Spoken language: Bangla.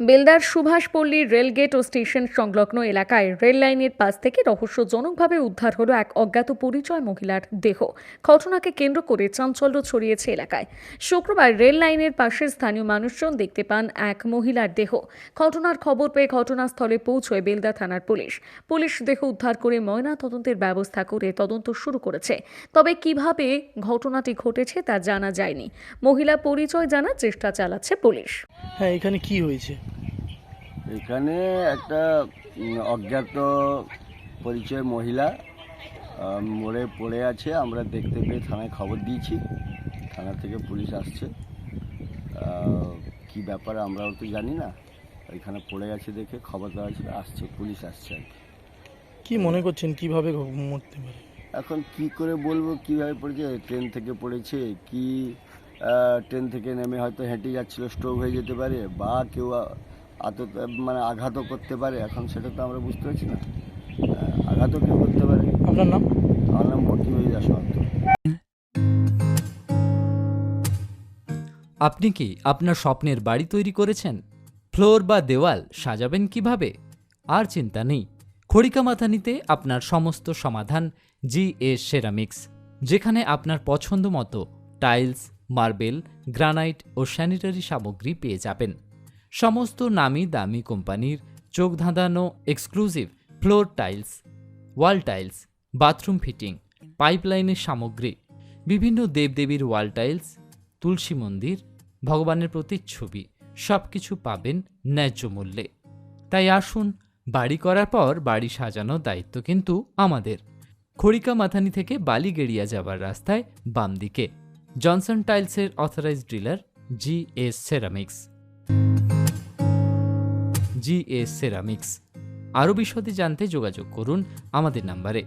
বেলদার সুভাষপল্লীর রেলগেট ও স্টেশন সংলগ্ন এলাকায় রেল লাইনের পাশ থেকে রহস্যজনকভাবে উদ্ধার হলো এক অজ্ঞাত পরিচয় মহিলার দেহ। ঘটনাকে কেন্দ্র করে চাঞ্চল্য ছড়িয়েছে এলাকায়। শুক্রবার রেল লাইনের পাশে স্থানীয় মানুষজন দেখতে পান এক মহিলার দেহ। ঘটনার খবর পেয়ে ঘটনাস্থলে পৌঁছয় বেলদা থানার পুলিশ। পুলিশ দেহ উদ্ধার করে ময়না তদন্তের ব্যবস্থা করে তদন্ত শুরু করেছে। তবে কীভাবে ঘটনাটি ঘটেছে তা জানা যায়নি। মহিলা পরিচয় জানার চেষ্টা চালাচ্ছে পুলিশ। হ্যাঁ এখানে কি হয়েছে? এখানে একটা অজ্ঞাত পরিচয় মহিলা মরে পড়ে আছে। আমরা দেখতে পেয়ে থানায় খবর দিয়েছি। থানা থেকে পুলিশ আসছে। কি ব্যাপার আমরাও তো জানি না। এখানে পড়ে আছে দেখে খবর দেওয়া ছিল আসছে পুলিশ আসছে আর কি। কি মনে করছেন কীভাবে মরতে পারে? এখন কি করে বলব কীভাবে পড়েছে ট্রেন থেকে পড়েছে কি ট্রেন থেকে নেমে হয়তো হেঁটে যাচ্ছিল স্ট্রোক হয়ে যেতে পারে বা কেউ আত মানে আঘাতও করতে পারে। এখন সেটা তো আমরা বুঝতে পারছি না। আঘাতও কেউ করতে পারে। আপনার নাম? আমার নাম ভর্তিবাহী দাস মাহাতো। আপনি কি আপনার স্বপ্নের বাড়ি তৈরি করেছেন? ফ্লোর বা দেওয়াল সাজাবেন কীভাবে? আর চিন্তা নেই। খড়িকা মাথানিতে আপনার সমস্ত সমাধান জি এ সেরামিক্স যেখানে আপনার পছন্দ মতো টাইলস মার্বেল, গ্রানাইট ও স্যানিটারি সামগ্রী পেয়ে যাবেন। সমস্ত নামি দামি কোম্পানির চোখ ধাঁধানো exclusive floor tiles, wall tiles, bathroom fitting, পাইপলাইনের সামগ্রী, বিভিন্ন দেবদেবীর ওয়াল টাইলস, তুলসী মন্দির, ভগবানের প্রতিচ্ছবি সব কিছু পাবেন ন্যায্য মূল্যে। তাই আসুন, বাড়ি করার পর বাড়ি সাজানোর দায়িত্ব কিন্তু আমাদের। খড়িকা মাথানি থেকে বালি বালিগেড়িয়া যাবার রাস্তায় বাম দিকে জনসন টাইলসের authorised dealer G S ceramics G S ceramics আরও বিশদে জানতে যোগাযোগ করুন আমাদের নাম্বারে।